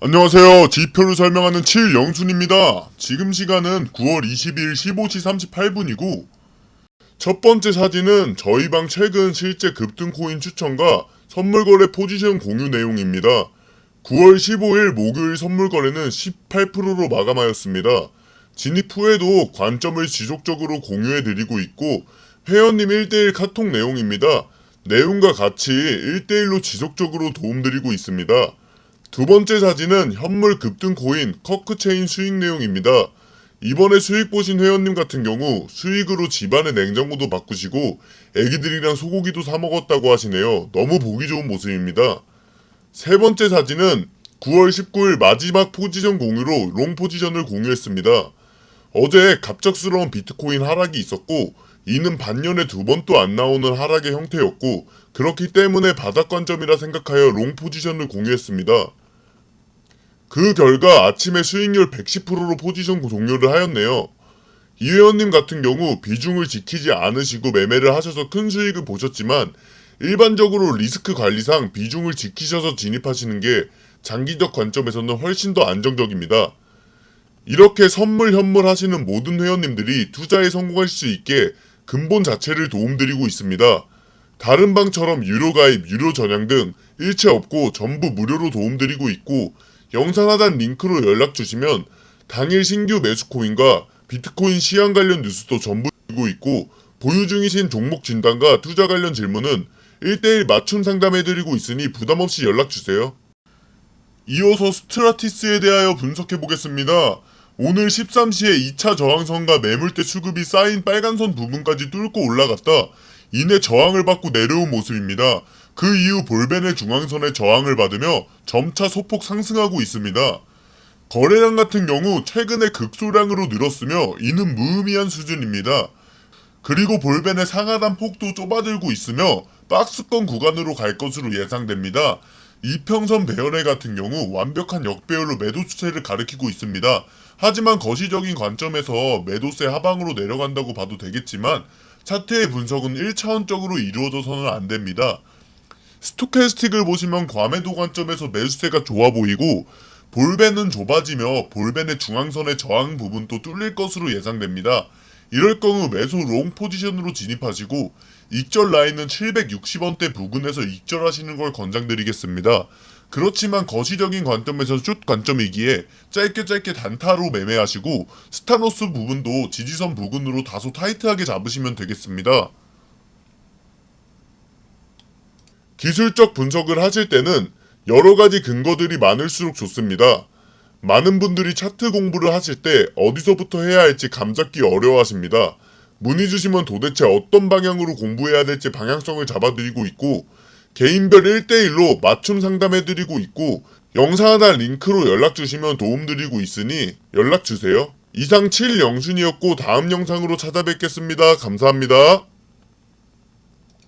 안녕하세요. 지표를 설명하는 7영순입니다. 지금 시간은 9월 20일 15시 38분이고 첫 번째 사진은 저희 방 최근 실제 급등 코인 추천과 선물 거래 포지션 공유 내용입니다. 9월 15일 목요일 선물 거래는 18%로 마감하였습니다. 진입 후에도 관점을 지속적으로 공유해 드리고 있고 회원님 1대1 카톡 내용입니다. 내용과 같이 1대1로 지속적으로 도움드리고 있습니다. 두 번째 사진은 현물 급등 코인 커크체인 수익 내용입니다. 이번에 수익 보신 회원님 같은 경우 수익으로 집안의 냉장고도 바꾸시고 애기들이랑 소고기도 사 먹었다고 하시네요. 너무 보기 좋은 모습입니다. 세 번째 사진은 9월 19일 마지막 포지션 공유로 롱 포지션을 공유했습니다. 어제 갑작스러운 비트코인 하락이 있었고 이는 반년에 두번또안 나오는 하락의 형태였고 그렇기 때문에 바닥 관점이라 생각하여 롱 포지션을 공유했습니다. 그 결과 아침에 수익률 110%로 포지션 종료를 하였네요. 이 회원님 같은 경우 비중을 지키지 않으시고 매매를 하셔서 큰 수익을 보셨지만 일반적으로 리스크 관리상 비중을 지키셔서 진입하시는 게 장기적 관점에서는 훨씬 더 안정적입니다. 이렇게 선물 현물 하시는 모든 회원님들이 투자에 성공할 수 있게 근본 자체를 도움드리고 있습니다. 다른 방처럼 유료 가입, 유료 전향 등 일체 없고 전부 무료로 도움드리고 있고 영상 하단 링크로 연락 주시면 당일 신규 매수 코인과 비트코인 시황 관련 뉴스도 전부 드리고 있고 보유 중이신 종목 진단과 투자 관련 질문은 1대1 맞춤 상담해드리고 있으니 부담 없이 연락 주세요. 이어서 스트라티스에 대하여 분석해 보겠습니다. 오늘 13시에 2차 저항선과 매물대 수급이 쌓인 빨간선 부분까지 뚫고 올라갔다. 이내 저항을 받고 내려온 모습입니다. 그 이후 볼벤의 중앙선의 저항을 받으며 점차 소폭 상승하고 있습니다. 거래량 같은 경우 최근에 극소량으로 늘었으며 이는 무의미한 수준입니다. 그리고 볼벤의 상하단 폭도 좁아들고 있으며 박스권 구간으로 갈 것으로 예상됩니다. 이평선 배열의 같은 경우 완벽한 역배열로 매도 추세를 가리키고 있습니다. 하지만 거시적인 관점에서 매도세 하방으로 내려간다고 봐도 되겠지만 차트의 분석은 1차원적으로 이루어져서는 안 됩니다. 스토캐스틱을 보시면 과매도 관점에서 매수세가 좋아 보이고 볼벤은 좁아지며 볼벤의 중앙선의 저항 부분도 뚫릴 것으로 예상됩니다. 이럴 경우 매수 롱 포지션으로 진입하시고 익절 라인은 760원대 부근에서 익절하시는 걸 권장드리겠습니다. 그렇지만 거시적인 관점에서 슛 관점이기에 짧게 짧게 단타로 매매하시고 스타노스 부분도 지지선 부근으로 다소 타이트하게 잡으시면 되겠습니다. 기술적 분석을 하실 때는 여러 가지 근거들이 많을수록 좋습니다. 많은 분들이 차트 공부를 하실 때 어디서부터 해야 할지 감잡기 어려워하십니다. 문의 주시면 도대체 어떤 방향으로 공부해야 될지 방향성을 잡아드리고 있고 개인별 1대1로 맞춤 상담해드리고 있고 영상 하나 링크로 연락 주시면 도움드리고 있으니 연락 주세요. 이상 7영순이었고 다음 영상으로 찾아뵙겠습니다. 감사합니다.